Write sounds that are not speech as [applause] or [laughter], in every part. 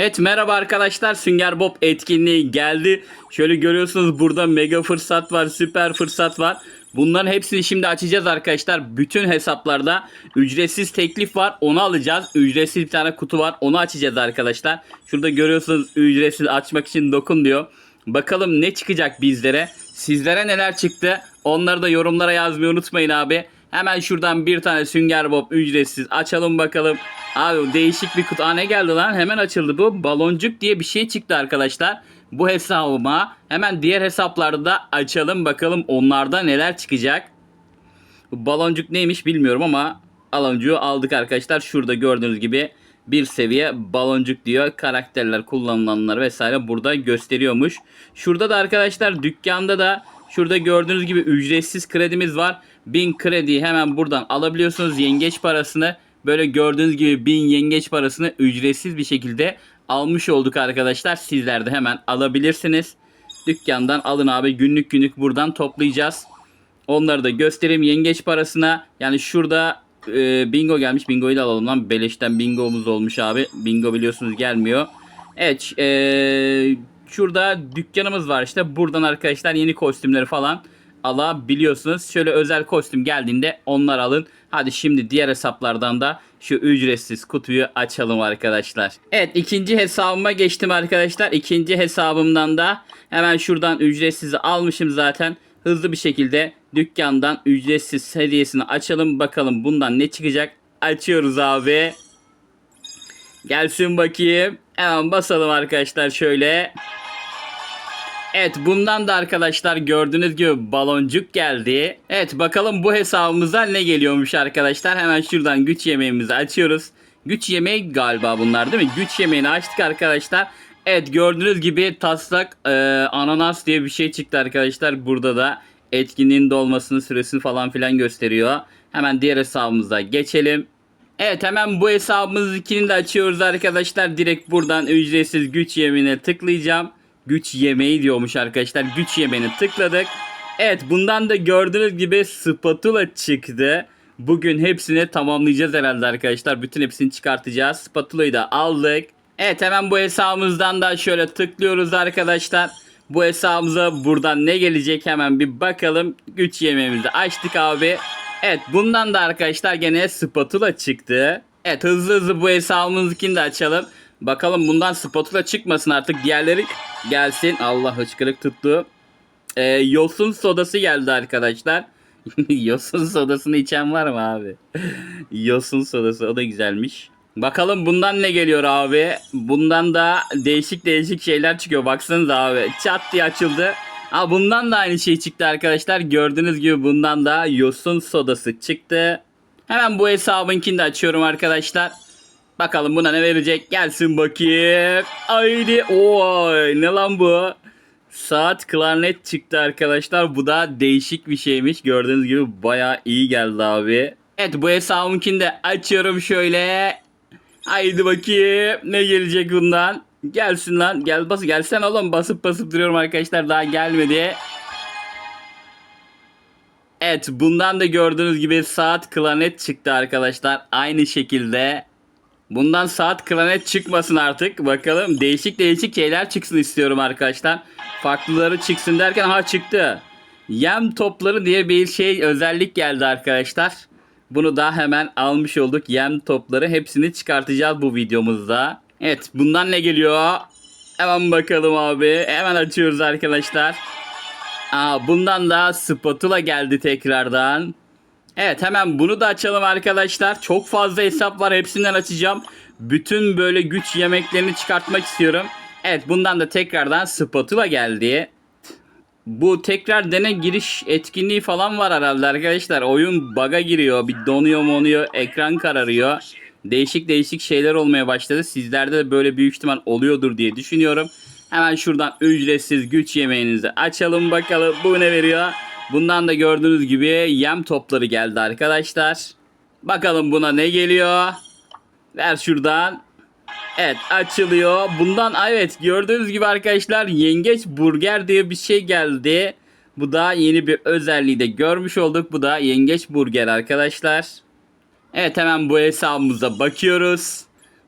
Evet merhaba arkadaşlar Sünger Bob etkinliği geldi. Şöyle görüyorsunuz burada mega fırsat var süper fırsat var. Bunların hepsini şimdi açacağız arkadaşlar. Bütün hesaplarda ücretsiz teklif var onu alacağız. Ücretsiz bir tane kutu var onu açacağız arkadaşlar. Şurada görüyorsunuz ücretsiz açmak için dokun diyor. Bakalım ne çıkacak bizlere. Sizlere neler çıktı onları da yorumlara yazmayı unutmayın abi. Hemen şuradan bir tane Sünger Bob ücretsiz açalım bakalım. Abi değişik bir kutu. Aa ne geldi lan? Hemen açıldı bu. Baloncuk diye bir şey çıktı arkadaşlar. Bu hesabıma hemen diğer hesaplarda da açalım bakalım onlarda neler çıkacak. Bu baloncuk neymiş bilmiyorum ama baloncuğu aldık arkadaşlar. Şurada gördüğünüz gibi bir seviye baloncuk diyor. Karakterler kullanılanlar vesaire burada gösteriyormuş. Şurada da arkadaşlar dükkanda da şurada gördüğünüz gibi ücretsiz kredimiz var. 1000 krediyi hemen buradan alabiliyorsunuz. Yengeç parasını böyle gördüğünüz gibi 1000 yengeç parasını ücretsiz bir şekilde almış olduk arkadaşlar. Sizler de hemen alabilirsiniz. Dükkandan alın abi günlük günlük buradan toplayacağız. Onları da göstereyim yengeç parasına. Yani şurada e, bingo gelmiş. Bingo'yu da alalım lan. Beleşten bingomuz olmuş abi. Bingo biliyorsunuz gelmiyor. Evet. E, şurada dükkanımız var işte. Buradan arkadaşlar yeni kostümleri falan alabiliyorsunuz. Şöyle özel kostüm geldiğinde onlar alın. Hadi şimdi diğer hesaplardan da şu ücretsiz kutuyu açalım arkadaşlar. Evet ikinci hesabıma geçtim arkadaşlar. İkinci hesabımdan da hemen şuradan ücretsiz almışım zaten. Hızlı bir şekilde dükkandan ücretsiz hediyesini açalım. Bakalım bundan ne çıkacak. Açıyoruz abi. Gelsin bakayım. Hemen basalım arkadaşlar şöyle. Evet bundan da arkadaşlar gördüğünüz gibi baloncuk geldi. Evet bakalım bu hesabımıza ne geliyormuş arkadaşlar. Hemen şuradan güç yemeğimizi açıyoruz. Güç yemeği galiba bunlar değil mi? Güç yemeğini açtık arkadaşlar. Evet gördüğünüz gibi taslak e, ananas diye bir şey çıktı arkadaşlar. Burada da etkinliğin dolmasını süresini falan filan gösteriyor. Hemen diğer hesabımıza geçelim. Evet hemen bu hesabımızdakini de açıyoruz arkadaşlar. Direkt buradan ücretsiz güç yemeğine tıklayacağım. Güç yemeği diyormuş arkadaşlar. Güç yemeğini tıkladık. Evet bundan da gördüğünüz gibi spatula çıktı. Bugün hepsini tamamlayacağız herhalde arkadaşlar. Bütün hepsini çıkartacağız. Spatula'yı da aldık. Evet hemen bu hesabımızdan da şöyle tıklıyoruz arkadaşlar. Bu hesabımıza buradan ne gelecek hemen bir bakalım. Güç yemeğimizi açtık abi. Evet bundan da arkadaşlar gene spatula çıktı. Evet hızlı hızlı bu hesabımızdakini de açalım. Bakalım bundan spatula çıkmasın artık. Diğerleri gelsin. Allah hıçkırık tuttu. Ee, yosun sodası geldi arkadaşlar. [laughs] yosun sodasını içen var mı abi? [laughs] yosun sodası o da güzelmiş. Bakalım bundan ne geliyor abi? Bundan da değişik değişik şeyler çıkıyor. Baksanıza abi. Çat diye açıldı. Aa, bundan da aynı şey çıktı arkadaşlar. Gördüğünüz gibi bundan da yosun sodası çıktı. Hemen bu hesabınkini de açıyorum arkadaşlar. Bakalım buna ne verecek? Gelsin bakayım. Haydi. Oy ne lan bu? Saat klarnet çıktı arkadaşlar. Bu da değişik bir şeymiş. Gördüğünüz gibi baya iyi geldi abi. Evet bu hesabımkini de açıyorum şöyle. Haydi bakayım. Ne gelecek bundan? Gelsin lan. Gel bas gelsen oğlum. Basıp basıp duruyorum arkadaşlar. Daha gelmedi. Evet bundan da gördüğünüz gibi saat klanet çıktı arkadaşlar. Aynı şekilde. Bundan saat klanet çıkmasın artık. Bakalım değişik değişik şeyler çıksın istiyorum arkadaşlar. Farklıları çıksın derken ha çıktı. Yem topları diye bir şey özellik geldi arkadaşlar. Bunu da hemen almış olduk. Yem topları hepsini çıkartacağız bu videomuzda. Evet bundan ne geliyor? Hemen bakalım abi. Hemen açıyoruz arkadaşlar. Aa, bundan da spatula geldi tekrardan. Evet hemen bunu da açalım arkadaşlar. Çok fazla hesap var hepsinden açacağım. Bütün böyle güç yemeklerini çıkartmak istiyorum. Evet bundan da tekrardan spatula geldi. Bu tekrar dene giriş etkinliği falan var herhalde arkadaşlar. Oyun baga giriyor. Bir donuyor monuyor. Ekran kararıyor. Değişik değişik şeyler olmaya başladı. Sizlerde de böyle büyük ihtimal oluyordur diye düşünüyorum. Hemen şuradan ücretsiz güç yemeğinizi açalım bakalım. Bu ne veriyor? Bundan da gördüğünüz gibi yem topları geldi arkadaşlar. Bakalım buna ne geliyor? Ver şuradan. Evet açılıyor. Bundan evet gördüğünüz gibi arkadaşlar yengeç burger diye bir şey geldi. Bu da yeni bir özelliği de görmüş olduk. Bu da yengeç burger arkadaşlar. Evet hemen bu hesabımıza bakıyoruz.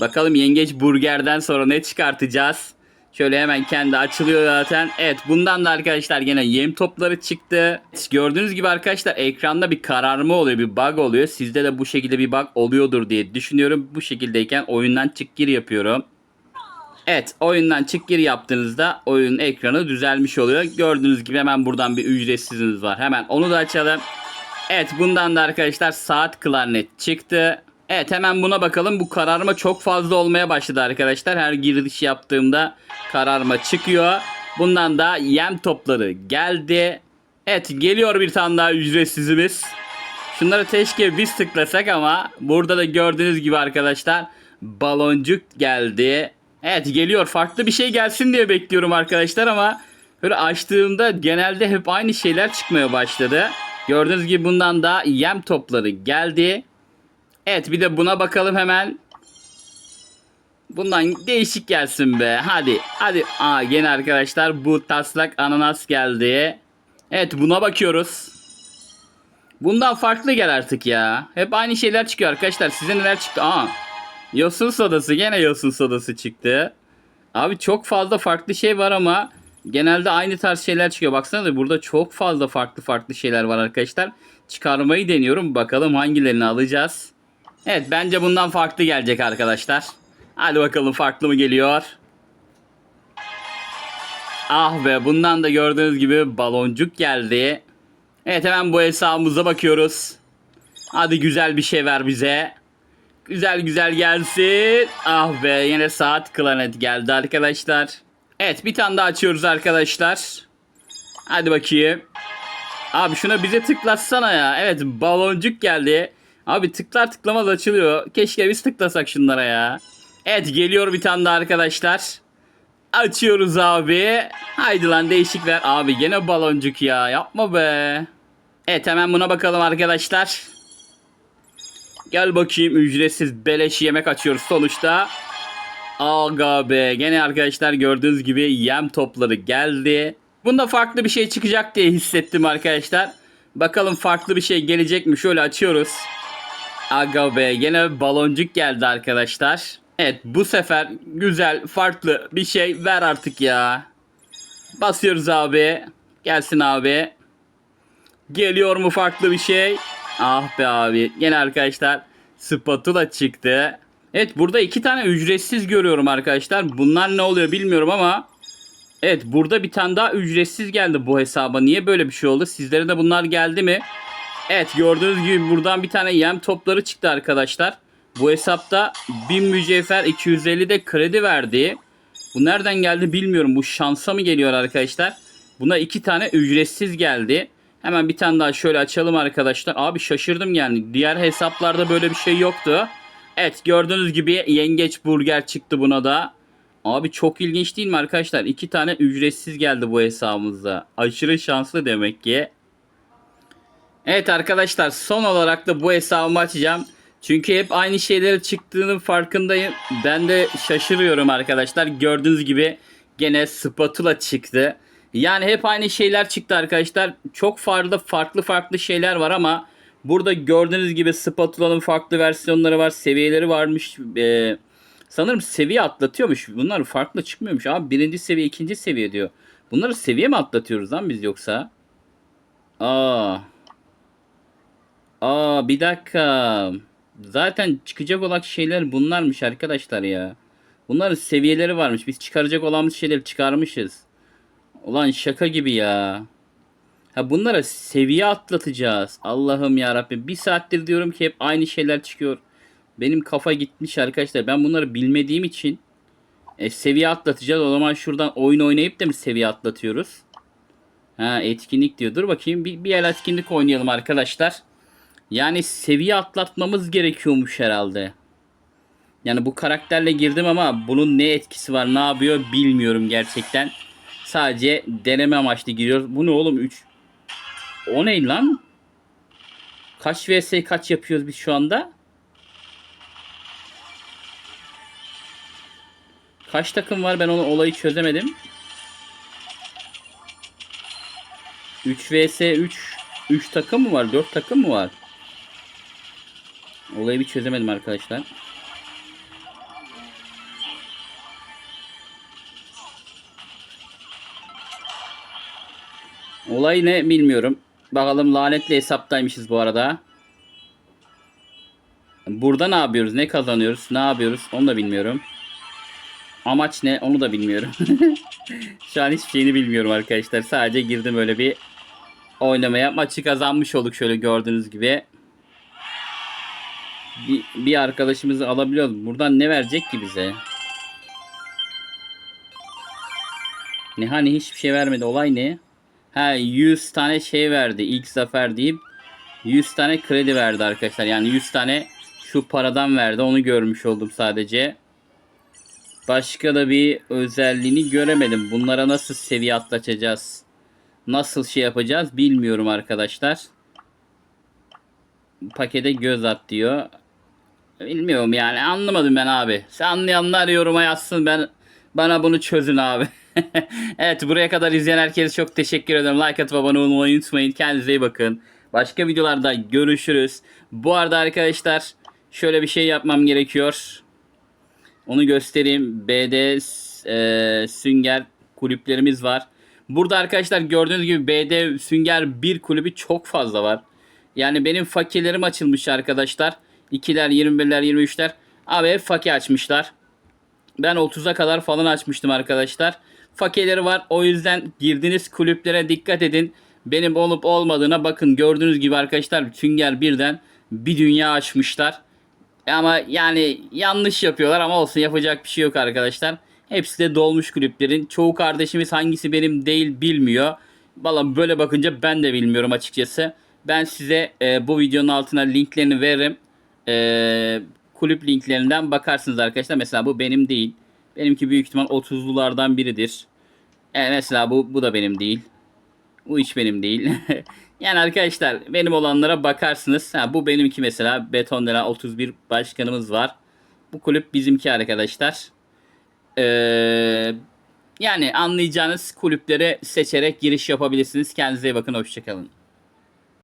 Bakalım yengeç burgerden sonra ne çıkartacağız? Şöyle hemen kendi açılıyor zaten. Evet bundan da arkadaşlar gene yem topları çıktı. Gördüğünüz gibi arkadaşlar ekranda bir kararma oluyor, bir bug oluyor. Sizde de bu şekilde bir bug oluyordur diye düşünüyorum. Bu şekildeyken oyundan çık gir yapıyorum. Evet oyundan çık gir yaptığınızda oyunun ekranı düzelmiş oluyor. Gördüğünüz gibi hemen buradan bir ücretsiziniz var. Hemen onu da açalım. Evet bundan da arkadaşlar saat klarnet çıktı. Evet hemen buna bakalım. Bu kararma çok fazla olmaya başladı arkadaşlar. Her giriş yaptığımda kararma çıkıyor. Bundan da yem topları geldi. Evet geliyor bir tane daha ücretsizimiz. Şunları teşke biz tıklasak ama burada da gördüğünüz gibi arkadaşlar baloncuk geldi. Evet geliyor farklı bir şey gelsin diye bekliyorum arkadaşlar ama böyle açtığımda genelde hep aynı şeyler çıkmaya başladı. Gördüğünüz gibi bundan da yem topları geldi. Evet bir de buna bakalım hemen. Bundan değişik gelsin be. Hadi hadi. Aa gene arkadaşlar bu taslak ananas geldi. Evet buna bakıyoruz. Bundan farklı gel artık ya. Hep aynı şeyler çıkıyor arkadaşlar. Size neler çıktı? Aa. Yosun sodası. Gene yosun sodası çıktı. Abi çok fazla farklı şey var ama genelde aynı tarz şeyler çıkıyor. Baksana da burada çok fazla farklı farklı şeyler var arkadaşlar. Çıkarmayı deniyorum. Bakalım hangilerini alacağız. Evet bence bundan farklı gelecek arkadaşlar. Hadi bakalım farklı mı geliyor? Ah be bundan da gördüğünüz gibi baloncuk geldi. Evet hemen bu hesabımıza bakıyoruz. Hadi güzel bir şey ver bize. Güzel güzel gelsin. Ah be yine saat klanet geldi arkadaşlar. Evet bir tane daha açıyoruz arkadaşlar. Hadi bakayım. Abi şuna bize tıklatsana ya. Evet baloncuk geldi. Abi tıklar tıklamaz açılıyor. Keşke biz tıklasak şunlara ya. Evet geliyor bir tane daha arkadaşlar. Açıyoruz abi. Haydi lan değişik ver. Abi gene baloncuk ya. Yapma be. Evet hemen buna bakalım arkadaşlar. Gel bakayım ücretsiz beleş yemek açıyoruz sonuçta. Aga be gene arkadaşlar gördüğünüz gibi yem topları geldi. Bunda farklı bir şey çıkacak diye hissettim arkadaşlar. Bakalım farklı bir şey gelecek mi? Şöyle açıyoruz. Aga be gene baloncuk geldi arkadaşlar. Evet bu sefer güzel farklı bir şey ver artık ya. Basıyoruz abi. Gelsin abi. Geliyor mu farklı bir şey? Ah be abi. Gene arkadaşlar spatula çıktı. Evet burada iki tane ücretsiz görüyorum arkadaşlar. Bunlar ne oluyor bilmiyorum ama Evet burada bir tane daha ücretsiz geldi bu hesaba. Niye böyle bir şey oldu? Sizlere de bunlar geldi mi? Evet gördüğünüz gibi buradan bir tane yem topları çıktı arkadaşlar. Bu hesapta 1000 mücevher 250 de kredi verdi. Bu nereden geldi bilmiyorum. Bu şansa mı geliyor arkadaşlar? Buna iki tane ücretsiz geldi. Hemen bir tane daha şöyle açalım arkadaşlar. Abi şaşırdım yani. Diğer hesaplarda böyle bir şey yoktu. Evet gördüğünüz gibi yengeç burger çıktı buna da. Abi çok ilginç değil mi arkadaşlar? İki tane ücretsiz geldi bu hesabımızda. Aşırı şanslı demek ki. Evet arkadaşlar son olarak da bu hesabımı açacağım. Çünkü hep aynı şeyleri çıktığının farkındayım. Ben de şaşırıyorum arkadaşlar. Gördüğünüz gibi gene spatula çıktı. Yani hep aynı şeyler çıktı arkadaşlar. Çok farklı farklı farklı şeyler var ama burada gördüğünüz gibi spatula'nın farklı versiyonları var. Seviyeleri varmış. Ee, sanırım seviye atlatıyormuş. Bunlar farklı çıkmıyormuş. Abi birinci seviye ikinci seviye diyor. Bunları seviye mi atlatıyoruz lan biz yoksa? Aa. Aa bir dakika. Zaten çıkacak olan şeyler bunlarmış arkadaşlar ya. Bunların seviyeleri varmış. Biz çıkaracak olan şeyleri çıkarmışız. Ulan şaka gibi ya. Ha bunlara seviye atlatacağız. Allah'ım ya Rabbim. Bir saattir diyorum ki hep aynı şeyler çıkıyor. Benim kafa gitmiş arkadaşlar. Ben bunları bilmediğim için e, seviye atlatacağız. O zaman şuradan oyun oynayıp da mı seviye atlatıyoruz? Ha etkinlik diyor. Dur bakayım. Bir, bir el etkinlik oynayalım arkadaşlar. Yani seviye atlatmamız gerekiyormuş herhalde. Yani bu karakterle girdim ama bunun ne etkisi var ne yapıyor bilmiyorum gerçekten. Sadece deneme amaçlı giriyoruz. Bu ne oğlum 3? O ne lan? Kaç vs kaç yapıyoruz biz şu anda? Kaç takım var ben onu olayı çözemedim. 3 vs 3 3 takım mı var? 4 takım mı var? Olayı bir çözemedim arkadaşlar. Olay ne bilmiyorum. Bakalım lanetli hesaptaymışız bu arada. Burada ne yapıyoruz? Ne kazanıyoruz? Ne yapıyoruz? Onu da bilmiyorum. Amaç ne? Onu da bilmiyorum. [laughs] Şu an hiçbir şeyini bilmiyorum arkadaşlar. Sadece girdim öyle bir oynamaya. Maçı kazanmış olduk şöyle gördüğünüz gibi. Bir, bir arkadaşımızı alabiliyoruz. Buradan ne verecek ki bize? Ne hani hiçbir şey vermedi. Olay ne? Ha 100 tane şey verdi. İlk zafer deyip 100 tane kredi verdi arkadaşlar. Yani 100 tane şu paradan verdi. Onu görmüş oldum sadece. Başka da bir özelliğini göremedim. Bunlara nasıl seviye atlatacağız? Nasıl şey yapacağız bilmiyorum arkadaşlar. Pakete göz at diyor. Bilmiyorum yani anlamadım ben abi. Sen anlayanlar yoruma yazsın ben bana bunu çözün abi. [laughs] [laughs] evet buraya kadar izleyen herkese çok teşekkür ederim. Like atıp abone olmayı unutmayın. Kendinize iyi bakın. Başka videolarda görüşürüz. Bu arada arkadaşlar şöyle bir şey yapmam gerekiyor. Onu göstereyim. BD e, Sünger kulüplerimiz var. Burada arkadaşlar gördüğünüz gibi BD Sünger 1 kulübü çok fazla var. Yani benim fakirlerim açılmış arkadaşlar. 2'ler, 21'ler, 23'ler. Abi hep fakir açmışlar. Ben 30'a kadar falan açmıştım arkadaşlar. Fakirleri var. O yüzden girdiğiniz kulüplere dikkat edin. Benim olup olmadığına bakın. Gördüğünüz gibi arkadaşlar Sünger birden bir dünya açmışlar. Ama yani yanlış yapıyorlar ama olsun yapacak bir şey yok arkadaşlar. Hepsi de dolmuş kulüplerin. Çoğu kardeşimiz hangisi benim değil bilmiyor. Valla böyle bakınca ben de bilmiyorum açıkçası. Ben size e, bu videonun altına linklerini veririm. E, kulüp linklerinden bakarsınız arkadaşlar. Mesela bu benim değil. Benimki büyük ihtimal 30'lulardan biridir. Yani mesela bu, bu da benim değil. Bu hiç benim değil. [laughs] yani arkadaşlar benim olanlara bakarsınız. Ha, bu benimki mesela Betondela 31 başkanımız var. Bu kulüp bizimki arkadaşlar. Ee, yani anlayacağınız kulüplere seçerek giriş yapabilirsiniz. Kendinize iyi bakın. Hoşçakalın.